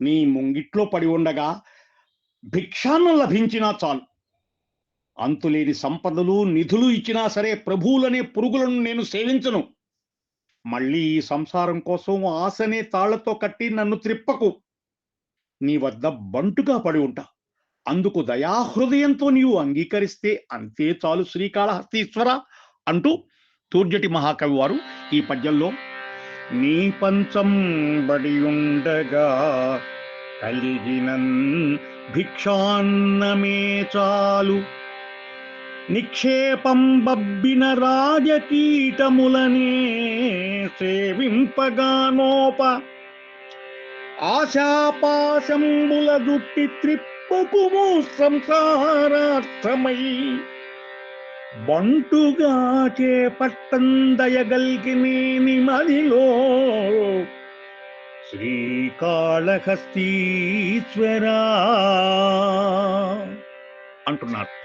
నీ ముంగిట్లో పడి ఉండగా భిక్షాన్నం లభించినా చాలు. అంతులేని సంపదలు నిధులు ఇచ్చినా సరే ప్రభువులనే పురుగులను నేను సేవించను. మళ్ళీ ఈ సంసారం కోసం ఆశనే తాళ్ళతో కట్టి నన్ను త్రిప్పకు. నీ వద్ద బంటుగా పడి ఉంటా. అందుకు దయాహృదయంతో నీవు అంగీకరిస్తే అంతే చాలు శ్రీకాళహస్తీశ్వర అంటూ తూర్జటి మహాకవి వారు ఈ పద్యంలో నీ పంచం బడి కలిగినన్ భిక్షాన్నమే చాలు. నిక్షేపం బబ్బిన రాజకీటములనే సేవింపగానోప. ఆశాపాశంబుల దుట్టి త్రిప్పుకుము సంసారార్థమై బంటుగా చేపట్టందయగల్గినేని మదిలో శ్రీకాళహస్తీశ్వరా. అంటున్నారు.